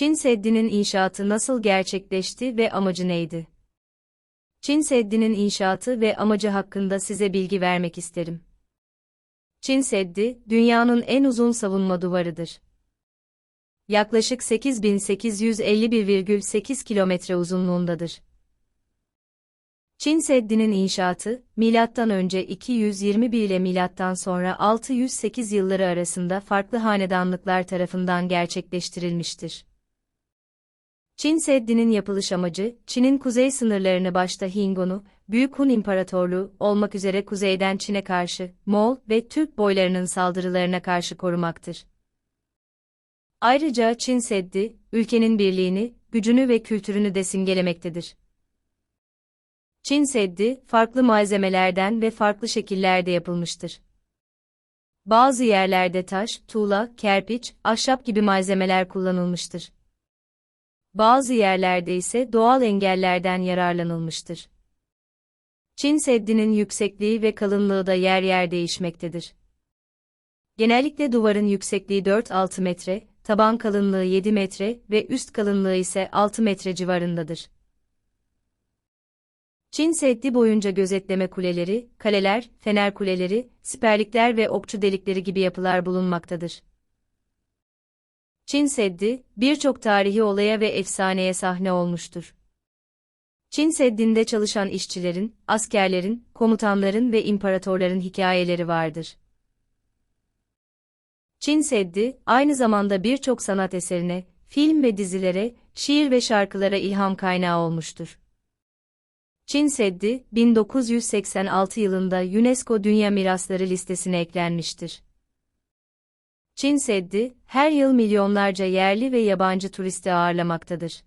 Çin Seddi'nin inşaatı nasıl gerçekleşti ve amacı neydi? Çin Seddi'nin inşaatı ve amacı hakkında size bilgi vermek isterim. Çin Seddi, dünyanın en uzun savunma duvarıdır. Yaklaşık 8851,8 kilometre uzunluğundadır. Çin Seddi'nin inşaatı, milattan önce 221 ile milattan sonra 608 yılları arasında farklı hanedanlıklar tarafından gerçekleştirilmiştir. Çin Seddi'nin yapılış amacı, Çin'in kuzey sınırlarını başta Hingonu, Büyük Hun İmparatorluğu olmak üzere kuzeyden Çin'e karşı, Moğol ve Türk boylarının saldırılarına karşı korumaktır. Ayrıca Çin Seddi, ülkenin birliğini, gücünü ve kültürünü de simgelemektedir. Çin Seddi, farklı malzemelerden ve farklı şekillerde yapılmıştır. Bazı yerlerde taş, tuğla, kerpiç, ahşap gibi malzemeler kullanılmıştır. Bazı yerlerde ise doğal engellerden yararlanılmıştır. Çin Seddi'nin yüksekliği ve kalınlığı da yer yer değişmektedir. Genellikle duvarın yüksekliği 4-6 metre, taban kalınlığı 7 metre ve üst kalınlığı ise 6 metre civarındadır. Çin Seddi boyunca gözetleme kuleleri, kaleler, fener kuleleri, siperlikler ve okçu delikleri gibi yapılar bulunmaktadır. Çin Seddi, birçok tarihi olaya ve efsaneye sahne olmuştur. Çin Seddi'nde çalışan işçilerin, askerlerin, komutanların ve imparatorların hikayeleri vardır. Çin Seddi, aynı zamanda birçok sanat eserine, film ve dizilere, şiir ve şarkılara ilham kaynağı olmuştur. Çin Seddi, 1986 yılında UNESCO Dünya Mirasları listesine eklenmiştir. Çin Seddi, her yıl milyonlarca yerli ve yabancı turisti ağırlamaktadır.